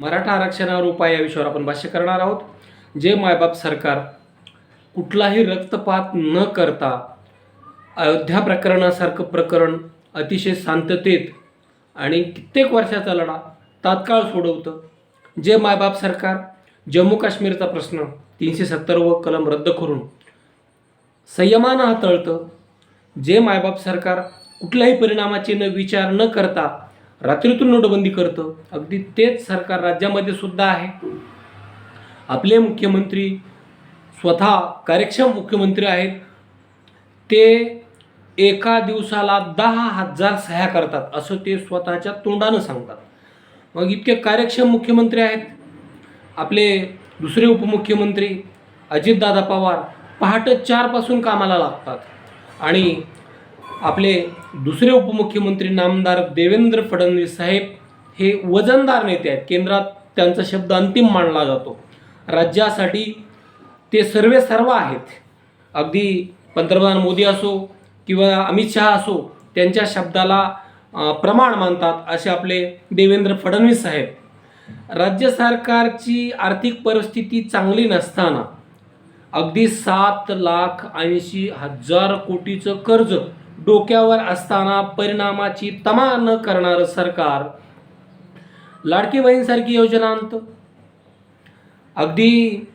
मराठा आरक्षणावर उपाय या विषयावर आपण भाष्य करणार आहोत. जे मायबाप सरकार कुठलाही रक्तपात न करता अयोध्या प्रकरणासारखं प्रकरण अतिशय शांततेत आणि कित्येक वर्षाचा लढा तात्काळ सोडवतं. जे मायबाप सरकार जम्मू काश्मीरचा प्रश्न तीनशे सत्तर व कलम रद्द करून संयमानं हाताळतं. जे मायबाप सरकार कुठल्याही परिणामाची न विचार न करता रात्रीतून नोटबंदी करतं. अगदी तेच सरकार राज्यामध्ये सुद्धा आहे. आपले मुख्यमंत्री स्वतः कार्यक्षम मुख्यमंत्री आहेत. ते एका दिवसाला दहा हजार सह्या करतात असं ते स्वतःच्या तोंडानं सांगतात. मग इतके कार्यक्षम मुख्यमंत्री आहेत. आपले दुसरे उपमुख्यमंत्री अजितदादा पवार पहाटे चारपासून कामाला लागतात. आणि आपले दुसरे उपमुख्यमंत्री नामदार देवेंद्र फडणवीस साहेब हे वजनदार नेते आहेत. केंद्रात त्यांचा शब्द अंतिम मानला जातो. राज्यासाठी ते सर्वे सर्व आहेत. अगदी पंतप्रधान मोदी असो किंवा अमित शहा असो त्यांच्या शब्दाला प्रमाण मानतात असे आपले देवेंद्र फडणवीस साहेब. राज्य सरकारची आर्थिक परिस्थिती चांगली नसताना अगदी सात लाख ऐंशी हजार कोटीचं कर्ज डोक्यावर असताना परिणामाची तमा न करणारं सरकार. लाडकी बहीणसारखी योजना आणतं. अगदी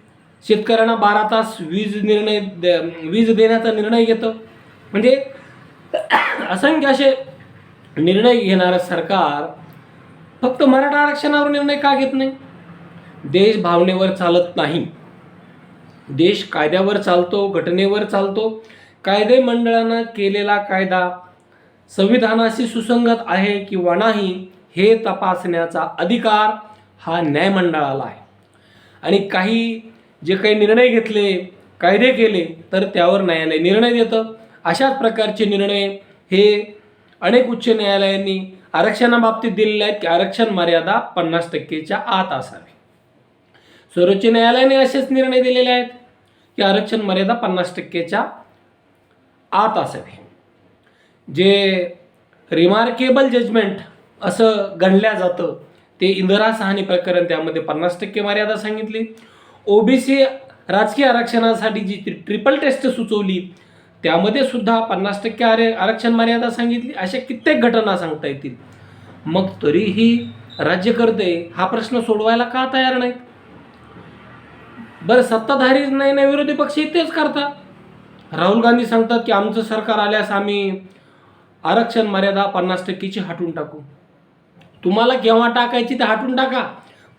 शेतकऱ्यांना बारा तास वीज निर्णय दे वीज देण्याचा निर्णय घेतं. म्हणजे असंख्य असे निर्णय घेणारं सरकार फक्त मराठा आरक्षणावर निर्णय का घेत नाही? देश भावनेवर चालत नाही. देश कायद्यावर चालतो घटनेवर चालतो. कायदे मंडळानं केलेला कायदा संविधानाशी सुसंगत आहे किंवा नाही हे तपासण्याचा अधिकार हा न्यायमंडळाला आहे. आणि काही जे काही निर्णय घेतले कायदे केले तर त्यावर न्यायालय निर्णय देतं. अशाच प्रकारचे निर्णय हे अनेक उच्च न्यायालयांनी आरक्षणाबाबतीत दिलेले आहेत की आरक्षण मर्यादा पन्नास टक्केच्या आत असावी. सर्वोच्च न्यायालयाने असेच निर्णय दिलेले आहेत की आरक्षण मर्यादा पन्नास टक्केच्या आत असावी जे रिमार्केबल जजमेंट असं गणल्या जातं ते इंदिरा सहानी प्रकरण त्यामध्ये पन्नास टक्के मर्यादा सांगितली. ओबीसी राजकीय आरक्षणासाठी जी ट्रिपल टेस्ट सुचवली त्यामध्ये सुद्धा पन्नास टक्के आरे आरक्षण मर्यादा सांगितली. अशा कित्येक घटना सांगता येतील. मग तरीही राज्यकर्ते हा प्रश्न सोडवायला का तयार नाहीत? बरं सत्ताधारीच नाही ना विरोधी पक्ष तेच करतात राहुल गांधी सांगतात की आमचं सरकार आल्यास आम्ही आरक्षण मर्यादा पन्नास टक्केची हटवून टाकू. तुम्हाला केव्हा टाकायची ते हटवून टाका.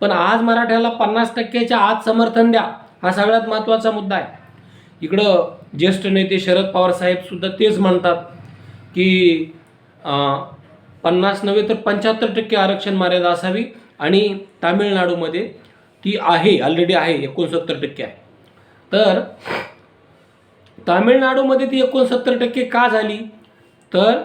पण आज मराठ्याला पन्नास टक्क्याच्या आज समर्थन द्या हा सगळ्यात महत्त्वाचा मुद्दा आहे. इकडं ज्येष्ठ नेते शरद पवार साहेबसुद्धा तेच म्हणतात की पन्नास नव्हे तर पंच्याहत्तर टक्के आरक्षण मर्यादा असावी आणि तामिळनाडूमध्ये ती आहे ऑलरेडी आहे एकोणसत्तर टक्के आहे. तर तामिळनाडूमध्ये ती एकोणसत्तर टक्के का झाली? तर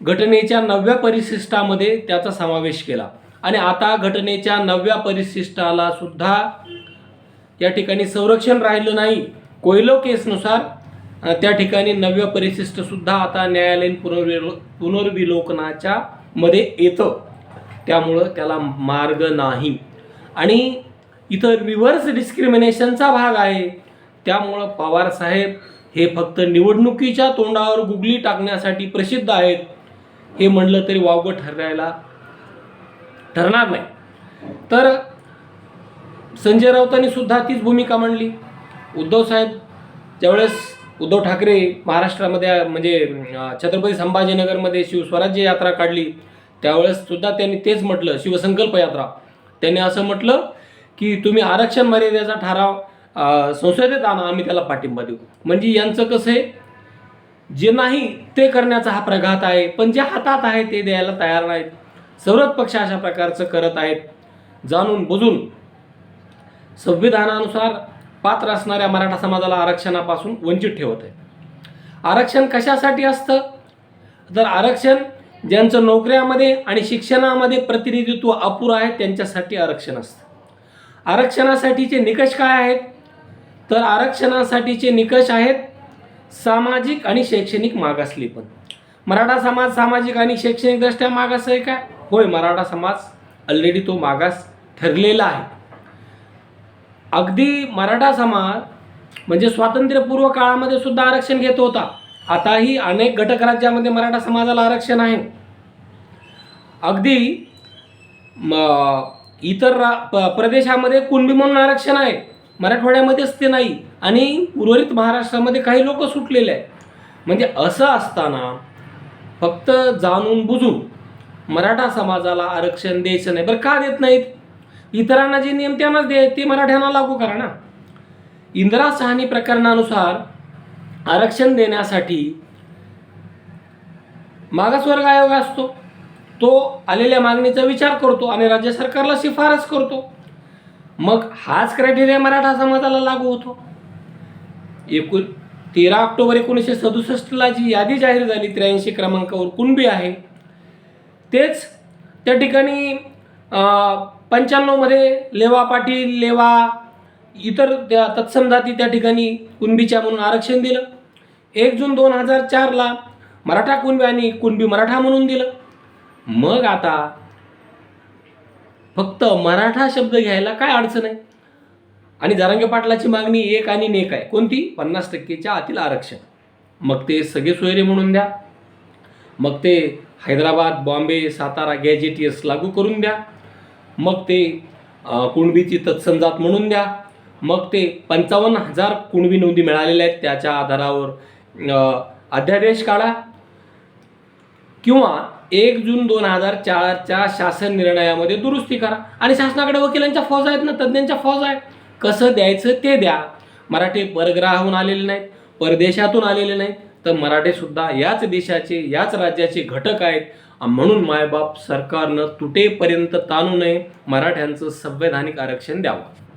घटनेच्या नवव्या परिशिष्टामध्ये त्याचा समावेश केला. आणि आता घटनेच्या नवव्या परिशिष्टाला सुद्धा या ठिकाणी संरक्षण राहिलं नाही. कोयलो केसनुसार त्या ठिकाणी नव्या परिशिष्टसुद्धा आता न्यायालयीन पुनर्विलो पुनर्विलोकनाच्या मध्ये येतं. त्यामुळं त्याला मार्ग नाही. आणि इथं रिव्हर्स डिस्क्रिमिनेशनचा भाग आहे. त्यामुळं पवारसाहेब हे फक्त निवडणुकीच्या तोंडावर गुगली टाकण्यासाठी प्रसिद्ध आहेत हे म्हणलं तरी वावगं ठरायला ठरणार नाही. तर संजय राऊतांनी सुद्धा तीच भूमिका मांडली. उद्धव साहेब ज्यावेळेस उद्धव ठाकरे महाराष्ट्रामध्ये म्हणजे छत्रपती संभाजीनगरमध्ये शिवस्वराज्य यात्रा काढली त्यावेळेस सुद्धा त्यांनी तेच म्हटलं शिवसंकल्प यात्रा. त्यांनी असं म्हटलं की तुम्ही आरक्षण मर्यादेचा ठराव संसदेत आणा आम्ही त्याला पाठिंबा देऊ. म्हणजे यांचं कसं आहे जे नाही ते करण्याचा हा प्रघात आहे पण जे हातात आहे ते द्यायला तयार नाहीत. सर्वच पक्ष अशा प्रकारचं करत आहेत. जाणून बुजून संविधानानुसार पात्र असणाऱ्या मराठा समाजाला आरक्षणापासून वंचित ठेवत आहे. आरक्षण कशासाठी असतं? तर आरक्षण ज्यांचं नोकऱ्यामध्ये आणि शिक्षणामध्ये प्रतिनिधित्व अपुरं आहे त्यांच्यासाठी आरक्षण असतं. आरक्षणासाठीचे निकष काय आहेत? तर आरक्षणासाठीचे निकष आहेत सामाजिक आणि शैक्षणिक मागासली पण. मराठा समाज सामाजिक आणि शैक्षणिकदृष्ट्या मागास आहे का? होय मराठा समाज ऑलरेडी तो मागास ठरलेला आहे. अगदी मराठा समाज म्हणजे स्वातंत्र्यपूर्व काळामध्ये सुद्धा आरक्षण घेत होता. आताही अनेक घटक राज्यामध्ये मराठा समाजाला आरक्षण आहे. अगदी म इतर रा प प्रदेशामध्ये कुणबी म्हणून आरक्षण आहे. मराठवाड्यामध्येच ते नाही आणि उर्वरित महाराष्ट्रामध्ये काही लोक सुटलेले आहेत. म्हणजे असं असताना फक्त जाणून बुजून मराठा समाजाला आरक्षण द्यायचं नाही. बरं का देत नाहीत? इतरांना जे नियम त्यांनाच दे ते मराठ्यांना लागू करा ना. इंदिरा सहानी प्रकरणानुसार आरक्षण देण्यासाठी मागासवर्ग आयोग असतो. तो आलेल्या मागणीचा विचार करतो आणि राज्य सरकारला शिफारस करतो. मग हाच क्रायटेरिया मराठा समाजाला लागू होतो. एकूण तेरा ऑक्टोबर एकोणीसशे सदुसष्टला जी यादी जाहीर झाली त्र्याऐंशी क्रमांकावर कुणबी आहे तेच त्या ठिकाणी पंच्याण्णवमध्ये लेवा पाटील लेवा इतर त्या तत्सम जाती त्या ठिकाणी कुणबीच्या म्हणून आरक्षण दिलं. एक जून दोन हजार चारला मराठा कुणबी आणि कुणबी मराठा म्हणून दिलं. मग आता फक्त मराठा शब्द घ्यायला काय अडचण आहे? आणि जारांगे पाटलाची मागणी एक आणि नेक आहे. कोणती? पन्नास टक्केच्या आतील आरक्षण. मग ते सगळे सोयरे म्हणून द्या. मग ते हैदराबाद बॉम्बे सातारा गॅजेटियर्स लागू करून द्या. मग ते कुणबीची तत्संजात म्हणून द्या. मग ते पंचावन्न हजार कुणबी नोंदी मिळालेल्या आहेत त्याच्या आधारावर अध्यादेश काढा. किंवा एक जून दोन हजार चारच्या शासन निर्णयामध्ये दुरुस्ती करा. आणि शासनाकडे वकिलांच्या फौज आहेत ना तज्ज्ञांच्या फौज आहेत. कसं द्यायचं ते द्या. मराठी परग्रहाहून आलेले नाहीत परदेशातून आलेले नाहीत. तर मराठेसुद्धा याच देशाचे याच राज्याचे घटक आहेत. म्हणून मायबाप सरकारनं तुटेपर्यंत ताणू नये. मराठ्यांचं संवैधानिक आरक्षण द्यावं.